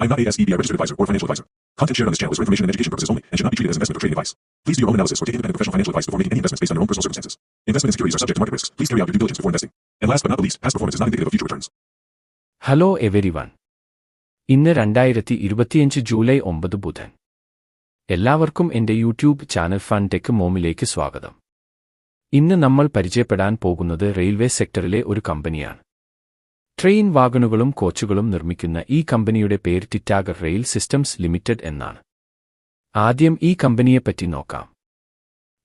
I am not a SEBI registered advisor or financial advisor. Content shared on this channel is for information and education purposes only and should not be treated as investment or trading advice. Please do your own analysis or take independent professional financial advice before making any investments based on your own personal circumstances. Investment in securities are subject to market risks. Please carry out your due diligence before investing. And last but not the least, past performance is not indicative of future returns. Hello everyone ഇന്ന് രണ്ടായിരത്തി ഇരുപത്തിയഞ്ച് July ഒമ്പത് ബുധൻ എല്ലാവർക്കും എന്റെ YouTube channel fun tech മോമിലേക്ക് സ്വാഗതം ഇന്ന് നമ്മൾ പരിചയപ്പെടാൻ പോകുന്നത് റെയിൽവേ സെക്ടറിലെ ഒരു കമ്പനിയാണ് ട്രെയിൻ വാഗണുകളും കോച്ചുകളും നിർമ്മിക്കുന്ന ഈ കമ്പനിയുടെ പേര് ടിറ്റാഗർ റെയിൽ സിസ്റ്റംസ് ലിമിറ്റഡ് എന്നാണ്. ആദ്യം ഈ കമ്പനിയെപ്പറ്റി നോക്കാം.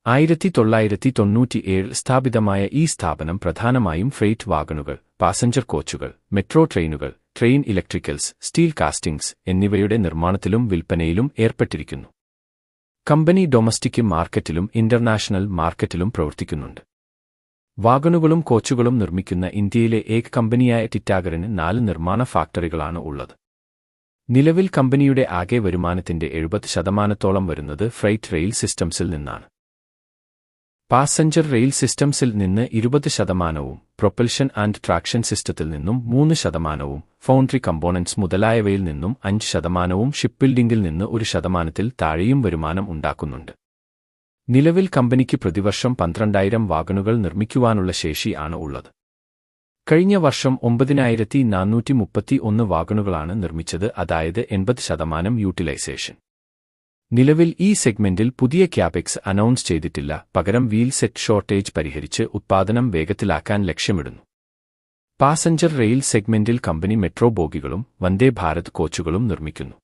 ആയിരത്തി തൊള്ളായിരത്തി തൊണ്ണൂറ്റിയേഴ് സ്ഥാപിതമായ ഈ സ്ഥാപനം പ്രധാനമായും ഫ്രെയ്റ്റ് വാഗണുകൾ പാസഞ്ചർ കോച്ചുകൾ മെട്രോ ട്രെയിനുകൾ ട്രെയിൻ ഇലക്ട്രിക്കൽസ് സ്റ്റീൽ കാസ്റ്റിംഗ്സ് എന്നിവയുടെ നിർമ്മാണത്തിലും വിൽപ്പനയിലും ഏർപ്പെട്ടിരിക്കുന്നു. കമ്പനി ഡൊമസ്റ്റിക് മാർക്കറ്റിലും ഇന്റർനാഷണൽ മാർക്കറ്റിലും പ്രവർത്തിക്കുന്നുണ്ട്. വാഗണുകളും കോച്ചുകളും നിർമ്മിക്കുന്ന ഇന്ത്യയിലെ ഏക കമ്പനിയായ ടിറ്റാഗറിന് നാല് നിർമ്മാണ ഫാക്ടറികളാണ് ഉള്ളത്. നിലവിൽ കമ്പനിയുടെ ആകെ വരുമാനത്തിന്റെ എഴുപത് ശതമാനത്തോളം വരുന്നത് ഫ്രൈറ്റ് റെയിൽ സിസ്റ്റംസിൽ നിന്നാണ്. പാസഞ്ചർ റെയിൽ സിസ്റ്റംസിൽ നിന്ന് ഇരുപത് ശതമാനവും പ്രൊപ്പൽഷൻ ആൻഡ് ട്രാക്ഷൻ സിസ്റ്റത്തിൽ നിന്നും മൂന്ന് ശതമാനവും ഫൗണ്ടറി കമ്പോണൻസ് മുതലായവയിൽ നിന്നും അഞ്ച് ശതമാനവും ഷിപ്പ് ബിൽഡിംഗിൽ നിന്ന് ഒരു ശതമാനത്തിൽ താഴെയും വരുമാനം ഉണ്ടാക്കുന്നുണ്ട്. നിലവിൽ കമ്പനിക്ക് പ്രതിവർഷം പന്ത്രണ്ടായിരം വാഗണുകൾ നിർമ്മിക്കുവാനുള്ള ശേഷി ആണ് ഉള്ളത്. കഴിഞ്ഞ വർഷം ഒമ്പതിനായിരത്തി നാനൂറ്റി മുപ്പത്തി ഒന്ന് വാഗണുകളാണ് നിർമ്മിച്ചത് അതായത് എൺപത് ശതമാനം യൂട്ടിലൈസേഷൻ. നിലവിൽ ഈ സെഗ്മെന്റിൽ പുതിയ ക്യാപെക്സ് അനൗൺസ് ചെയ്തിട്ടില്ല പകരം വീൽ സെറ്റ് ഷോർട്ടേജ് പരിഹരിച്ച് ഉത്പാദനം വേഗത്തിലാക്കാൻ ലക്ഷ്യമിടുന്നു. പാസഞ്ചർ റെയിൽ സെഗ്മെന്റിൽ കമ്പനി മെട്രോ ബോഗികളും വന്ദേ ഭാരത് കോച്ചുകളും നിർമ്മിക്കുന്നു.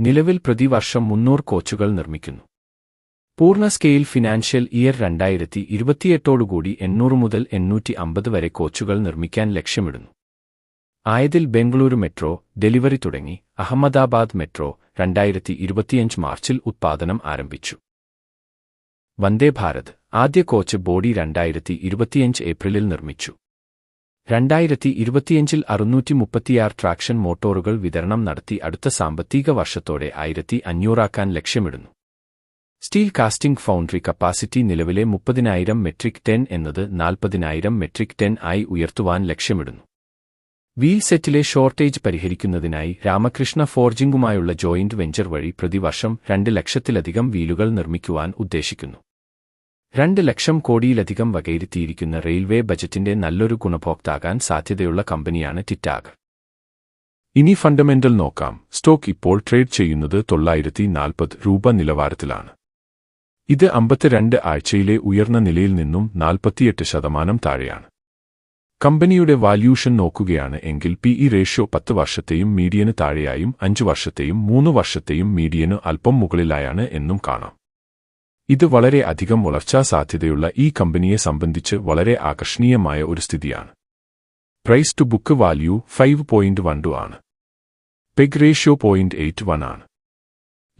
നിലവിൽ പ്രതിവർഷം മുന്നൂറ് കോച്ചുകൾ നിർമ്മിക്കുന്നു. പൂർണ സ്കെയിൽ ഫിനാൻഷ്യൽ ഇയർ രണ്ടായിരത്തി ഇരുപത്തിയെട്ടോടുകൂടി എണ്ണൂറ് മുതൽ എണ്ണൂറ്റി അമ്പത് വരെ കോച്ചുകൾ നിർമ്മിക്കാൻ ലക്ഷ്യമിടുന്നു. ആയതിൽ ബംഗളൂരു മെട്രോ ഡെലിവറി തുടങ്ങി അഹമ്മദാബാദ് മെട്രോ രണ്ടായിരത്തി ഇരുപത്തിയഞ്ച് മാർച്ചിൽ ഉത്പാദനം ആരംഭിച്ചു. വന്ദേ ഭാരത് ആദ്യ കോച്ച് ബോഡി രണ്ടായിരത്തി ഇരുപത്തിയഞ്ച് ഏപ്രിലിൽ നിർമ്മിച്ചു. രണ്ടായിരത്തി ഇരുപത്തിയഞ്ചിൽ അറുന്നൂറ്റി മുപ്പത്തിയാറ് ട്രാക്ഷൻ മോട്ടോറുകൾ വിതരണം നടത്തി അടുത്ത സാമ്പത്തിക വർഷത്തോടെ ആയിരത്തി അഞ്ഞൂറാക്കാൻ ലക്ഷ്യമിടുന്നു. സ്റ്റീൽ കാസ്റ്റിംഗ് ഫൗണ്ടറി കപ്പാസിറ്റി നിലവിലെ മുപ്പതിനായിരം മെട്രിക് ടെൻ എന്നത് നാൽപ്പതിനായിരം മെട്രിക് ടെൻ ആയി ഉയർത്തുവാൻ ലക്ഷ്യമിടുന്നു. വീൽ സെറ്റിലെ ഷോർട്ടേജ് പരിഹരിക്കുന്നതിനായി രാമകൃഷ്ണ ഫോർജിംഗുമായുള്ള ജോയിന്റ് വെഞ്ചർ വഴി പ്രതിവർഷം രണ്ട് ലക്ഷത്തിലധികം വീലുകൾ നിർമ്മിക്കുവാൻ ഉദ്ദേശിക്കുന്നു. രണ്ട് ലക്ഷം കോടിയിലധികം വകയിരുത്തിയിരിക്കുന്ന റെയിൽവേ ബജറ്റിന്റെ നല്ലൊരു ഗുണഭോക്താകാൻ സാധ്യതയുള്ള കമ്പനിയാണ് ടിറ്റാഗ്. ഇനി ഫണ്ടമെന്റൽ നോക്കാം. സ്റ്റോക്ക് ഇപ്പോൾ ട്രേഡ് ചെയ്യുന്നത് തൊള്ളായിരത്തി നാൽപ്പത് രൂപ നിലവാരത്തിലാണ്. ഇത് അമ്പത്തിരണ്ട് ആഴ്ചയിലെ ഉയർന്ന നിലയിൽ നിന്നും നാൽപ്പത്തിയെട്ട് ശതമാനം താഴെയാണ്. കമ്പനിയുടെ വാല്യൂഷൻ നോക്കുകയാണ് എങ്കിൽ പി ഇ റേഷ്യോ പത്ത് വർഷത്തെയും മീഡിയന് താഴെയായും അഞ്ച് വർഷത്തെയും മൂന്ന് വർഷത്തെയും മീഡിയന് അല്പം മുകളിലായാണ് എന്നും കാണാം. ഇത് വളരെ അധികം വളർച്ചാ സാധ്യതയുള്ള ഈ കമ്പനിയെ സംബന്ധിച്ച് വളരെ ആകർഷണീയമായ ഒരു സ്ഥിതിയാണ്. Price to book value five point one two ആണ്. PEG ratio point eight one ആണ്.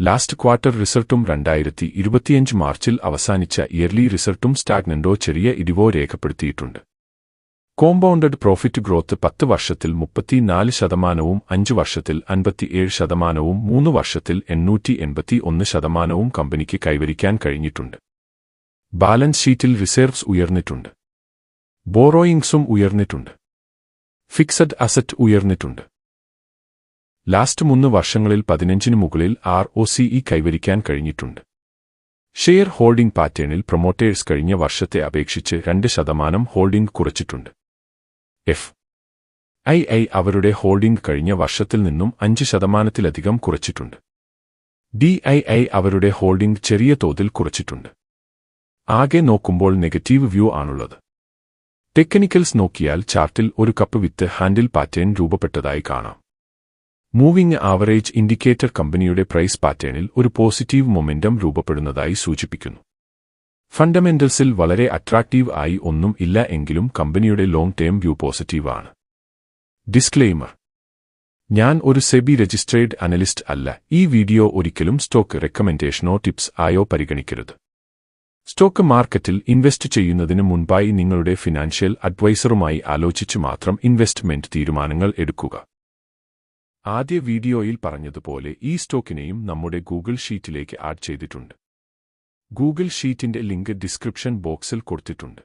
ലാസ്റ്റ് ക്വാർട്ടർ റിസൾട്ടും രണ്ടായിരത്തി ഇരുപത്തിയഞ്ച് മാർച്ചിൽ അവസാനിച്ച ഇയർലി റിസൾട്ടും സ്റ്റാഗ്നന്റോ ചെറിയ ഇടിവോ രേഖപ്പെടുത്തിയിട്ടുണ്ട്. കോമ്പൗണ്ടഡ് പ്രോഫിറ്റ് ഗ്രോത്ത് പത്ത് വർഷത്തിൽ മുപ്പത്തിനാല് ശതമാനവും അഞ്ച് വർഷത്തിൽ അൻപത്തിയേഴ് ശതമാനവും മൂന്ന് വർഷത്തിൽ എണ്ണൂറ്റി എൺപത്തി ഒന്ന് ശതമാനവും കമ്പനിക്ക് കൈവരിക്കാൻ കഴിഞ്ഞിട്ടുണ്ട്. ബാലൻസ് ഷീറ്റിൽ റിസർവ്സ് ഉയർന്നിട്ടുണ്ട്. ബോറോയിങ്സും ഉയർന്നിട്ടുണ്ട്. ഫിക്സഡ് അസറ്റ് ഉയർന്നിട്ടുണ്ട്. ലാസ്റ്റ് മൂന്ന് വർഷങ്ങളിൽ പതിനഞ്ചിനു മുകളിൽ ആർ ഒ സി ഇ കൈവരിക്കാൻ കഴിഞ്ഞിട്ടുണ്ട്. ഷെയർ ഹോൾഡിംഗ് പാറ്റേണിൽ പ്രൊമോട്ടേഴ്സ് കഴിഞ്ഞ വർഷത്തെ അപേക്ഷിച്ച് രണ്ട് ശതമാനം ഹോൾഡിംഗ് കുറച്ചിട്ടുണ്ട്. എഫ്. ഐ ഐ അവരുടെ ഹോൾഡിംഗ് കഴിഞ്ഞ വർഷത്തിൽ നിന്നും അഞ്ച് ശതമാനത്തിലധികം കുറച്ചിട്ടുണ്ട്. ഡി ഐ ഐ അവരുടെ ഹോൾഡിംഗ് ചെറിയ തോതിൽ കുറച്ചിട്ടുണ്ട്. ആകെ നോക്കുമ്പോൾ നെഗറ്റീവ് വ്യൂ ആണുള്ളത്. ടെക്നിക്കൽസ് നോക്കിയാൽ ചാർട്ടിൽ ഒരു കപ്പ് വിത്ത് ഹാൻഡിൽ പാറ്റേൺ രൂപപ്പെട്ടതായി കാണാം. Moving average indicator company price പാറ്റേണിൽ ഒരു പോസിറ്റീവ് മൊമെന്റം രൂപപ്പെടുന്നതായി സൂചിപ്പിക്കുന്നു. ഫണ്ടമെന്റൽസിൽ വളരെ അട്രാക്റ്റീവ് ആയി ഒന്നും ഇല്ല എങ്കിലും കമ്പനിയുടെ ലോങ് ടേം വ്യൂ പോസിറ്റീവ് ആണ്. ഡിസ്ക്ലെയിമർ. ഞാൻ ഒരു സെബി രജിസ്ട്രേഡ് അനലിസ്റ്റ് അല്ല. ഈ വീഡിയോ ഒരിക്കലും സ്റ്റോക്ക് റെക്കമെൻഡേഷനോ ടിപ്സ് ആയോ പരിഗണിക്കരുത്. സ്റ്റോക്ക് മാർക്കറ്റിൽ ഇൻവെസ്റ്റ് ചെയ്യുന്നതിന് മുൻപായി നിങ്ങളുടെ ഫിനാൻഷ്യൽ അഡ്വൈസറുമായി ആലോചിച്ച് മാത്രം ഇൻവെസ്റ്റ്മെന്റ് തീരുമാനങ്ങൾ എടുക്കുക. ആദ്യ വീഡിയോയിൽ പറഞ്ഞതുപോലെ ഈ സ്റ്റോക്കിനെയും നമ്മുടെ ഗൂഗിൾ ഷീറ്റിലേക്ക് ആഡ് ചെയ്തിട്ടുണ്ട്. ഗൂഗിൾ ഷീറ്റിന്റെ ലിങ്ക് ഡിസ്ക്രിപ്ഷൻ ബോക്സിൽ കൊടുത്തിട്ടുണ്ട്.